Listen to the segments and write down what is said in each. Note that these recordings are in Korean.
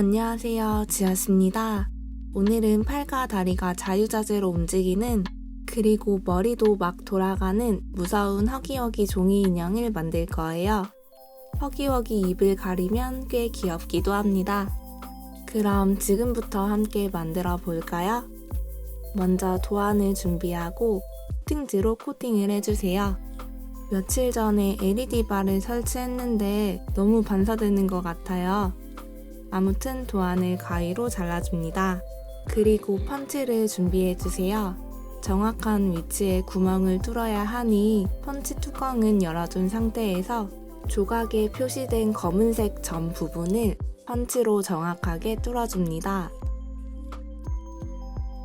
안녕하세요. 지아스입니다. 오늘은 팔과 다리가 자유자재로 움직이는 그리고 머리도 막 돌아가는 무서운 허기허기 종이 인형을 만들 거예요. 허기허기 입을 가리면 꽤 귀엽기도 합니다. 그럼 지금부터 함께 만들어 볼까요? 먼저 도안을 준비하고 코팅지로 코팅을 해주세요. 며칠 전에 LED바를 설치했는데 너무 반사되는 것 같아요. 아무튼 도안을 가위로 잘라줍니다. 그리고 펀치를 준비해주세요. 정확한 위치에 구멍을 뚫어야 하니 펀치 뚜껑은 열어둔 상태에서 조각에 표시된 검은색 점 부분을 펀치로 정확하게 뚫어줍니다.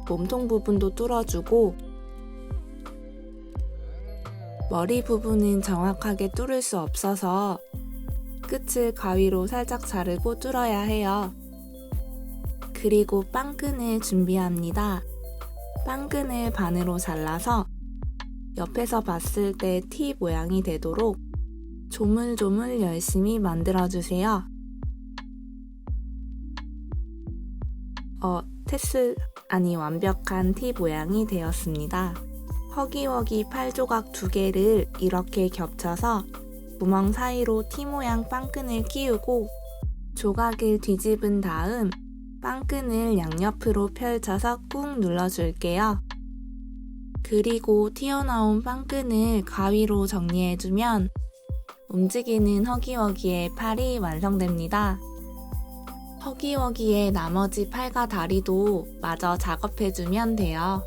몸통 부분도 뚫어주고 머리 부분은 정확하게 뚫을 수 없어서 끝을 가위로 살짝 자르고 뚫어야 해요. 그리고 빵끈을 준비합니다. 빵끈을 반으로 잘라서 옆에서 봤을 때 T 모양이 되도록 조물조물 열심히 만들어주세요. 어, 테스, 아니 완벽한 T 모양이 되었습니다. 허기허기 팔 조각 두 개를 이렇게 겹쳐서 구멍 사이로 T 모양 빵끈을 끼우고 조각을 뒤집은 다음 빵끈을 양옆으로 펼쳐서 꾹 눌러줄게요. 그리고 튀어나온 빵끈을 가위로 정리해주면 움직이는 허기허기의 팔이 완성됩니다. 허기허기의 나머지 팔과 다리도 마저 작업해주면 돼요.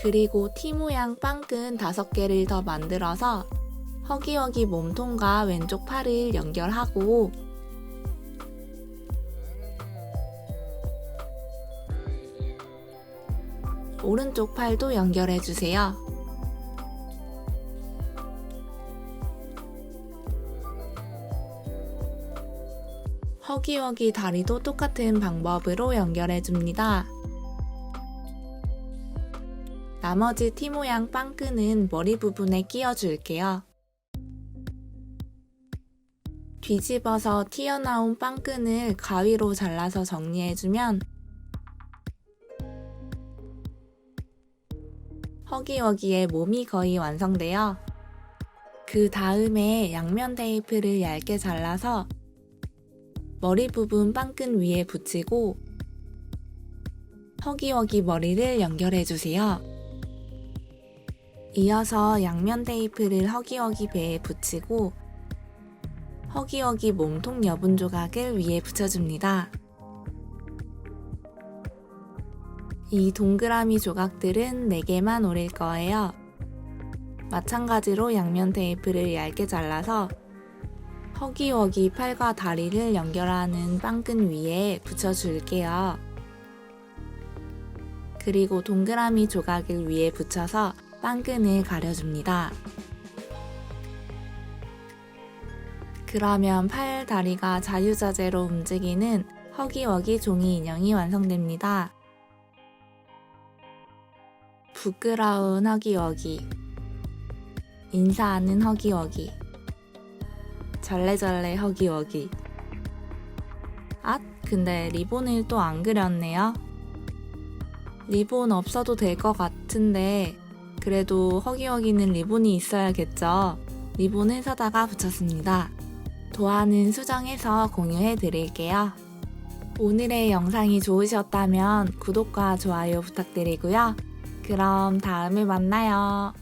그리고 T 모양 빵끈 5개를 더 만들어서 허기허기 몸통과 왼쪽 팔을 연결하고 오른쪽 팔도 연결해 주세요. 허기허기 다리도 똑같은 방법으로 연결해 줍니다. 나머지 T 모양 빵끈은 머리 부분에 끼워 줄게요. 뒤집어서 튀어나온 빵끈을 가위로 잘라서 정리해주면 허기허기의 몸이 거의 완성돼요. 그 다음에 양면 테이프를 얇게 잘라서 머리 부분 빵끈 위에 붙이고 허기허기 머리를 연결해주세요. 이어서 양면 테이프를 허기허기 배에 붙이고 허기허기 몸통 여분 조각을 위에 붙여줍니다. 이 동그라미 조각들은 4개만 오릴 거예요. 마찬가지로 양면 테이프를 얇게 잘라서 허기허기 팔과 다리를 연결하는 빵끈 위에 붙여줄게요. 그리고 동그라미 조각을 위에 붙여서 빵끈을 가려줍니다. 그러면 팔, 다리가 자유자재로 움직이는 허기허기 종이 인형이 완성됩니다. 부끄러운 허기허기 인사하는 허기허기 절레절레 허기허기. 앗 근데 리본을 또 안 그렸네요. 리본 없어도 될 것 같은데 그래도 허기허기는 리본이 있어야겠죠. 리본을 사다가 붙였습니다 도안은 수정해서 공유해 드릴게요 오늘의 영상이 좋으셨다면 구독과 좋아요 부탁드리고요 그럼 다음에 만나요.